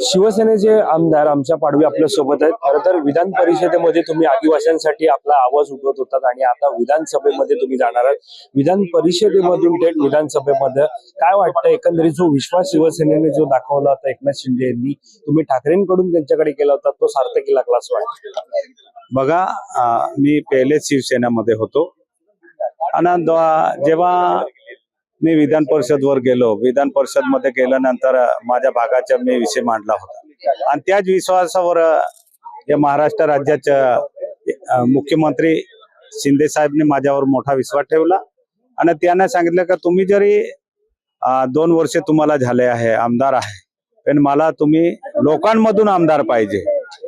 शिवसेनेचे आमदार आमच्या पाडवी आपल्यासोबत आहेत. खरं तर विधान परिषदेमध्ये तुम्ही आदिवासींसाठी आपला आवाज उठवत होतात आणि आता विधानसभेमध्ये तुम्ही जाणार आहात. विधान परिषदेमधून थेट विधानसभेमध्ये काय वाटतं एकंदरीत जो विश्वास शिवसेनेने जो दाखवला होता एकनाथ शिंदे यांनी तुम्ही ठाकरेंकडून त्यांच्याकडे केला होता तो सार्थकी लागला असं वाटतं बघा मी पहिलेच शिवसेनेमध्ये होतो. आणि जेव्हा मी विधान परिषदवर गेलो. विधान परिषदमध्ये गेल्यानंतर माझ्या भागाचा मी विषय मांडला होता. आणि त्याच विश्वासावर या महाराष्ट्र राज्याच्या मुख्यमंत्री शिंदे साहेबने माझ्यावर मोठा विश्वास ठेवला. आणि त्यांना सांगितलं का तुम्ही जरी दोन वर्षे तुम्हाला झाले आहे आमदार आहे पण मला तुम्ही लोकांमधून आमदार पाहिजे.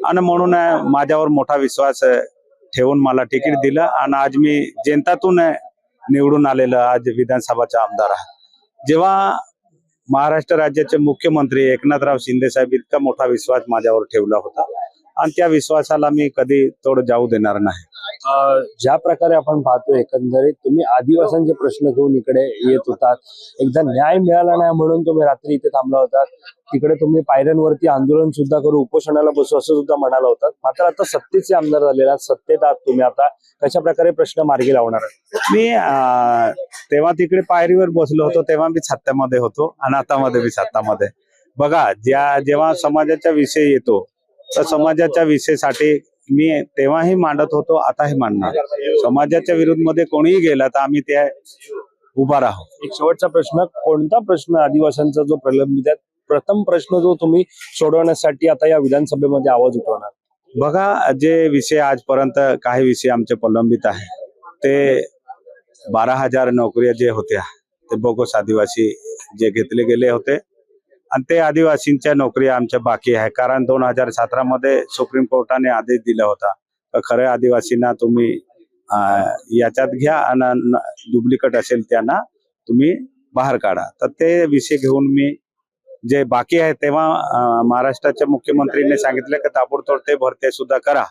आणि म्हणून माझ्यावर मोठा विश्वास ठेवून मला तिकीट दिलं. आणि आज मी जनतातून निवडून आलेलं आज विधानसभाचा आमदार आहे जेव्हा महाराष्ट्र राज्याचे मुख्यमंत्री एकनाथराव शिंदे साहेब इतका मोठा विश्वास माझ्यावर ठेवला होता. आणि त्या विश्वासाला मी कधी तोड जाऊ देणार नाही. ज्या प्रकारे आपण पाहतो एकंदरीत तुम्ही आदिवासांचे प्रश्न घेऊन इकडे येत होतात. एकदा न्याय मिळाला नाही म्हणून तुम्ही रात्री इथे थांबला होतात तिकडे तुम्ही पायऱ्यांवरती आंदोलन सुद्धा करू उपोषणाला बसू असं सुद्धा म्हणाला होतात मात्र आता सत्तेचे आमदार झालेला सत्तेत आहात तुम्ही आता. कशा प्रकारे प्रश्न मार्गी लावणार मी तेव्हा तिकडे पायरीवर बसलो होतो तेव्हा मी छात्यामध्ये होतो आणि आता मध्ये मी छात्यामध्ये बघा ज्या जेव्हा समाजाच्या विषय येतो तर समाजाच्या विषयासाठी मी तेव्हाही मांडत होतो आताही मांडणार. समाजाच्या विरुद्धमध्ये कोणीही गेला तर आम्ही त्या उभा राहू. एक शेवटचा प्रश्न कोणता प्रश्न आदिवासींचा जो प्रलंबित आहे? प्रथम प्रश्न जो तुम्ही सोडवण्यासाठी आता या विधानसभेमध्ये आवाज उठवणार. बघा जे विषय आजपर्यंत काही विषय आमचे प्रलंबित आहे ते बारा हजार नोकऱ्या जे होत्या ते बोगस आदिवासी जे घेतले गेले होते आणि ते आदिवासींच्या नोकरी आमच्या बाकी आहे. कारण दोन हजार सतरा मध्ये सुप्रीम कोर्टाने आदेश दिला होता तर खऱ्या आदिवासींना तुम्ही याच्यात घ्या आणि डुप्लिकेट असेल त्यांना तुम्ही बाहेर काढा. तर ते विषय घेऊन मी जे बाकी आहे तेव्हा महाराष्ट्राच्या मुख्यमंत्रीने सांगितलं की ताबडतोब ते भरते सुद्धा करा.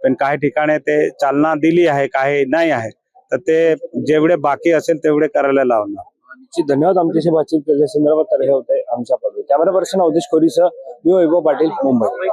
पण काही ठिकाणी ते चालना दिली आहे काही नाही आहे. तर ते जेवढे बाकी असेल तेवढे करायला लावणार. धन्यवाद. आमच्याशी बातचीत केल्या संदर्भात तर हे होते आमच्या पदवी कॅमेरा पर्सन अवधेश खोरीसह मी वैभव पाटील मुंबई.